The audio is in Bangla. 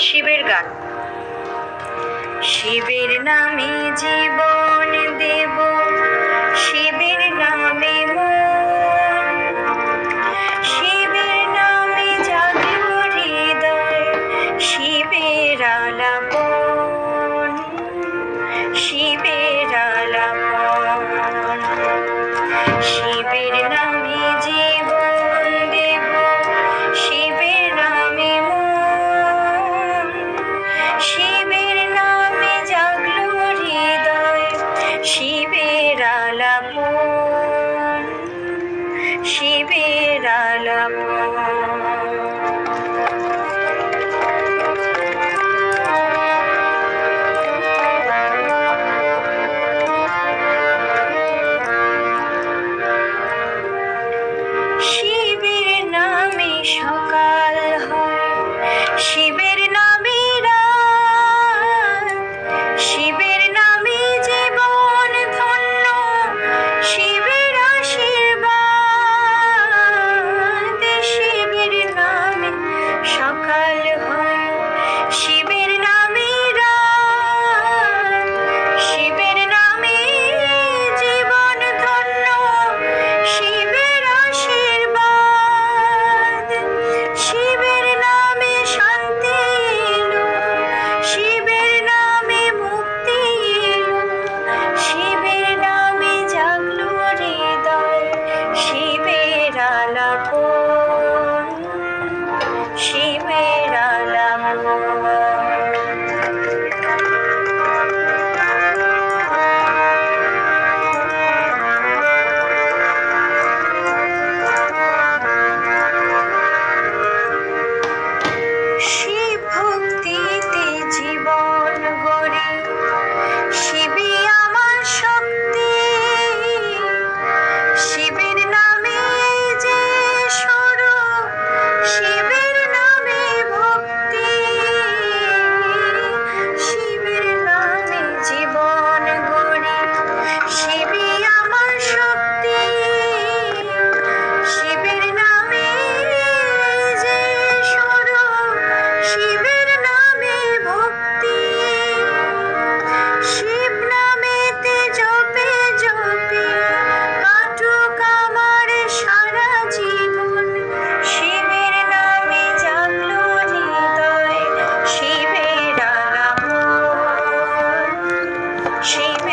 শিবের গান। শিবের নামে জীবন দেব শিবের নামে শিবের নামে জাগিব হৃদয় শিবের আলাপ শিবের আলাপন শিবের আলাপন শিবের নামে সকাল হয়। শিবের She